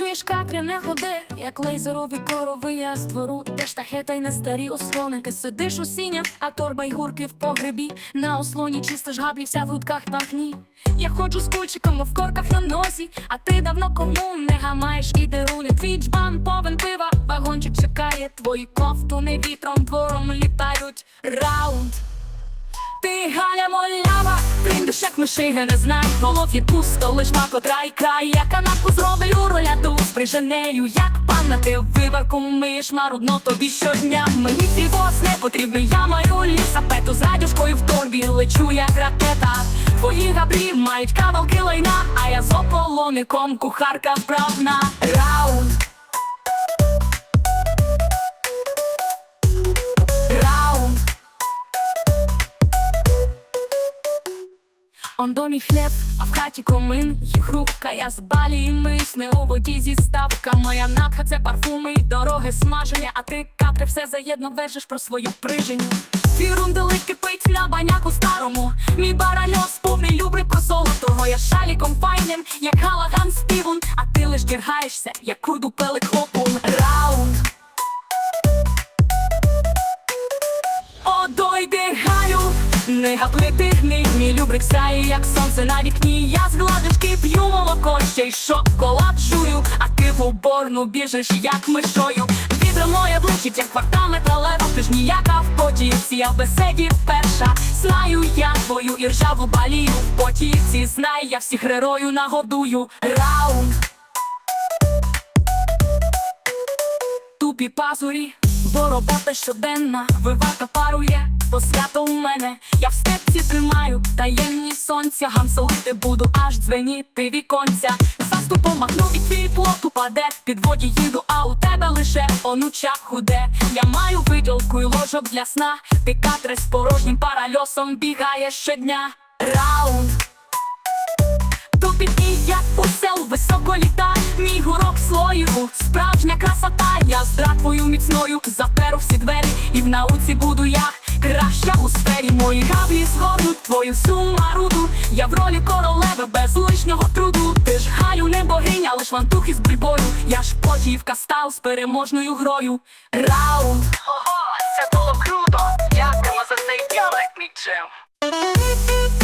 Чуєш, Катря, не ходи, як лейзерові корови, я створу, де штахета й не старі ослони. Ти сидиш у сінях, а торба й гурки в погребі. На ослоні чисто ж габлі вся в грудках на гні. Я ходжу з кульчиком в корках на носі, а ти давно кому не гамаєш і дерулі. Твій джбан повен пива, вагончик чекає, твої кофтуни вітром двором літають. Раунд. Як мишига, не знай Голов є пусто, лиш мако край. Край Я канапку зроблю роляду з приженею Як панна ти виварку миєш марудно тобі щодня. Мені твій бос не потрібний, я маю лісапету З радюшкою в торбі. Лечу як ракета. Твої габрі мають кавалки лайна А я з ополоником кухарка вправна. Раунд Он домі хліб, а в хаті комин. Їх рубка, я з балі і мисне у воді зі ставка Моя напха це парфуми дороги смаження А ти капри все заєдно вежиш про свою приженю Твій рунделик кипить на баняку старому. Мій баральос повний любри про золотого. Я шаліком файним, як галаган співун А ти лиш діргаєшся, як курду пелик хлопун Гаплити гнив, мій любрик сяє, як сонце на вікні. Я з гладишки п'ю молоко, ще й шоколад жую, а ти в уборну біжиш, як мишою. Відро моє блищить, як кварта металева, ти ж ніяка в потівці, я в беседі перша. Знаю я твою і ржаву балію в потівці, знай, я всіх герою нагодую. Раунд. Тупі пазурі, бо робота щоденна, виварка парує, бо свято у мене. Я в степці тримаю таємні сонця, гамселити буду, аж дзвеніти віконця. Заступом махну і твій плот упаде, під воді їду, а у тебе лише онуча худе. Я маю виділку й ложок для сна. Ти катре з порожнім паральосом бігає щодня. Раунд. Тупить і як усел високо літа Мій гурок слоїву, справжня красота Я з дратвою міцною заперу всі двері І в науці буду я краща у сфері Мої габлі згорнуть твою сумаруду Я в ролі королеви без лишнього труду. Ти ж хаю не богиня, лиш вантухи з бульбою Я ж потівка став з переможною грою. Раунд! Ого, це було круто! Дякую за цей джем